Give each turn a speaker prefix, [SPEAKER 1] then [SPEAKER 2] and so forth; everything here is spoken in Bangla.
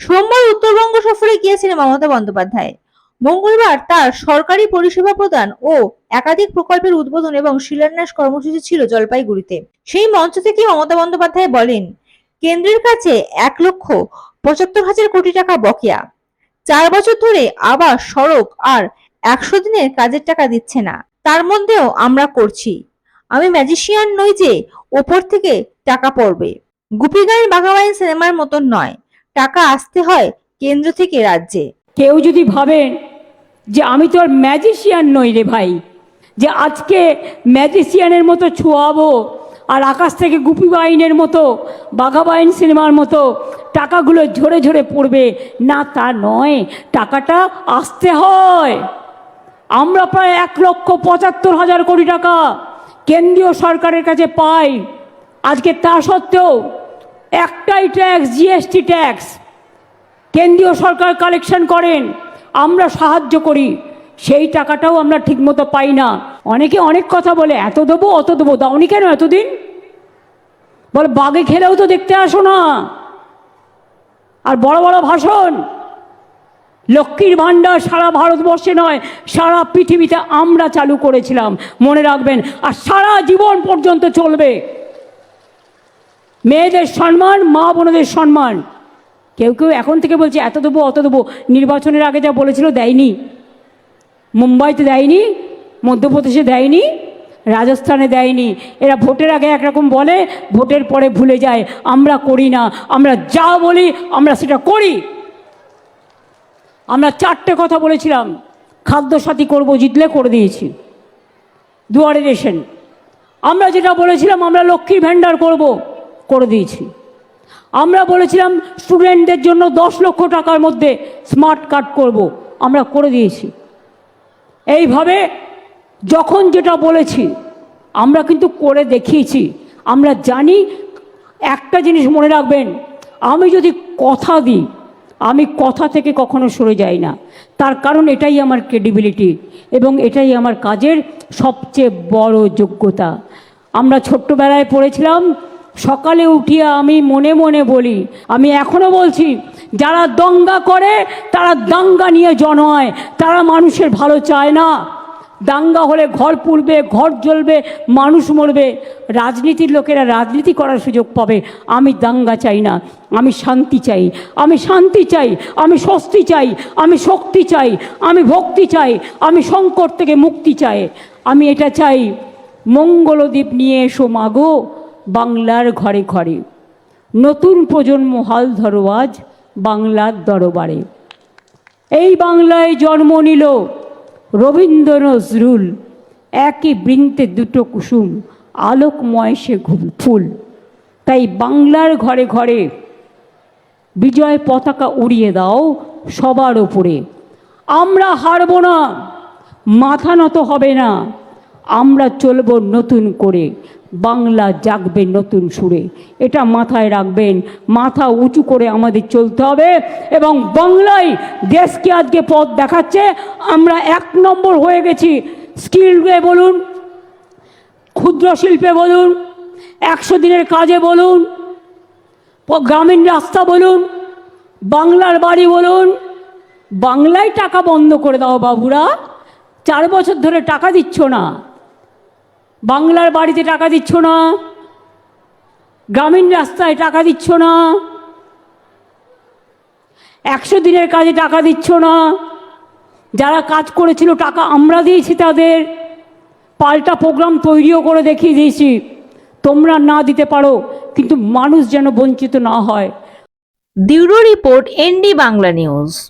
[SPEAKER 1] সোমবার উত্তরবঙ্গ সফরে গিয়েছিলেন মমতা বন্দ্যোপাধ্যায়। মঙ্গলবার তার সরকারি পরিষেবা প্রদান ও একাধিক প্রকল্পের উদ্বোধন এবং শিলান্যাস কর্মসূচি ছিল জলপাইগুড়িতে। সেই মঞ্চ থেকে মমতা বন্দ্যোপাধ্যায় বলেন, কেন্দ্রের কাছে এক লক্ষ পঁচাত্তর হাজার কোটি টাকা বকেয়া। চার বছর ধরে আবার সড়ক আর একশো দিনের কাজের টাকা দিচ্ছে না। তার মধ্যেও আমরা করছি। আমি ম্যাজিশিয়ান নই যে, ওপর থেকে টাকা পড়বে। গুপি গাইন বাঘাবাইন সিনেমার মতন নয়। টাকা আসতে হয় কেন্দ্র থেকে রাজ্যে।
[SPEAKER 2] কেউ যদি ভাবেন যে আমি তো আর ম্যাজিশিয়ান নই রে ভাই, যে আজকে ম্যাজিশিয়ানের মতো ছোঁয়াবো আর আকাশ থেকে গুপি বাইনের মতো, বাঘা বাইন সিনেমার মতো টাকাগুলো ঝরে ঝরে পড়বে, না তা নয়, টাকাটা আসতে হয়। আমরা প্রায় এক লক্ষ পঁচাত্তর হাজার কোটি টাকা কেন্দ্রীয় সরকারের কাছে পাই। আজকে তা সত্ত্বেও একটাই ট্যাক্স জিএসটি ট্যাক্স কেন্দ্রীয় সরকার কালেকশন করেন, আমরা সাহায্য করি, সেই টাকাটাও আমরা ঠিকমতো পাই না। অনেকে অনেক কথা বলে, এত দেবো, অত দেবো, দাওনি কেন এতদিন? বলে বাগে খেলেও তো দেখতে আসো না। আর বড় বড় ভাষণ। লক্ষ্মীর ভাণ্ডার সারা ভারতবর্ষে নয়, সারা পৃথিবীতে আমরা চালু করেছিলাম। মনে রাখবেন, আর সারা জীবন পর্যন্ত চলবে। মেয়েদের সম্মান, মা বোনদের সম্মান। কেউ কেউ এখন থেকে বলছে, এত দেবো, অত দেবো। নির্বাচনের আগে যা বলেছিল দেয়নি। মুম্বাইতে দেয়নি, মধ্যপ্রদেশে দেয়নি, রাজস্থানে দেয়নি। এরা ভোটের আগে একরকম বলে, ভোটের পরে ভুলে যায়, আমরা করি না, আমরা যা বলি, আমরা সেটা করি। আমরা চারটে কথা বলেছিলাম খাদ্যসাথী করব, জিতলে করে দিয়েছি। দুয়ারে রেশন। আমরা যেটা বলেছিলাম, আমরা লক্ষ্মীর ভাণ্ডার করব। করে দিয়েছি। আমরা বলেছিলাম স্টুডেন্টদের জন্য দশ লক্ষ টাকার মধ্যে স্মার্ট কার্ড করব। আমরা করে দিয়েছি। এইভাবে যখন যেটা বলেছি, আমরা কিন্তু করে দেখিয়েছি। আমরা জানি, একটা জিনিস মনে রাখবেন, আমি যদি কথা দিই, আমি কথা থেকে কখনো সরে যাই না। তার কারণ এটাই আমার ক্রেডিবিলিটি এবং এটাই আমার কাজের সবচেয়ে বড় যোগ্যতা। আমরা ছোট্টবেলায় পড়েছিলাম সকালে উঠিয়া আমি মনে মনে বলি, আমি এখনও বলছি, যারা দঙ্গা করে, তারা দাঙ্গা নিয়ে জন্মায় তারা মানুষের ভালো চায় না। দাঙ্গা হলে ঘর পুড়বে, ঘর জ্বলবে, মানুষ মরবে। রাজনীতির লোকেরা রাজনীতি করার সুযোগ পাবে। আমি দাঙ্গা চাই না, আমি শান্তি চাই। আমি শান্তি চাই, আমি স্বস্তি চাই, আমি শক্তি চাই, আমি ভক্তি চাই, আমি সংকট থেকে মুক্তি চাই। আমি এটা চাই, মঙ্গলদ্বীপ নিয়ে এসো মাগো বাংলার ঘরে ঘরে। নতুন প্রজন্ম হাল ধরো আজ বাংলার দরবারে। এই বাংলায় জন্ম নিল রবীন্দ্র নজরুল। একই বৃন্তে দুটো কুসুম, আলোকময় সে ফুল। তাই বাংলার ঘরে ঘরে বিজয় পতাকা উড়িয়ে দাও সবার ওপরে। আমরা হারব না, মাথা নত হবে না। আমরা চলব নতুন করে। বাংলা জাগবে নতুন সুরে। এটা মাথায় রাখবেন, মাথা উঁচু করে আমাদের চলতে হবে এবং বাংলায় দেশকে আজকে পথ দেখাচ্ছে। আমরা এক নম্বর হয়ে গেছি। স্কিলে বলুন, ক্ষুদ্র শিল্পে বলুন, একশো দিনের কাজে বলুন গ্রামীণ রাস্তা বলুন, বাংলার বাড়ি বলুন, বাংলায় টাকা বন্ধ করে দাও বাবুরা। চার বছর ধরে টাকা দিচ্ছ না। বাংলার বাড়িতে টাকা দিচ্ছ না? গ্রামীণ রাস্তায় টাকা দিচ্ছ না? একশো দিনের কাজে টাকা দিচ্ছ না? যারা কাজ করেছিল, টাকা আমরা দিয়েছি তাদের। পাল্টা প্রোগ্রাম তৈরিও করে দেখিয়ে দিয়েছি। তোমরা না দিতে পারো, কিন্তু মানুষ যেন বঞ্চিত না হয়।
[SPEAKER 1] Bureau report ND Bangla news.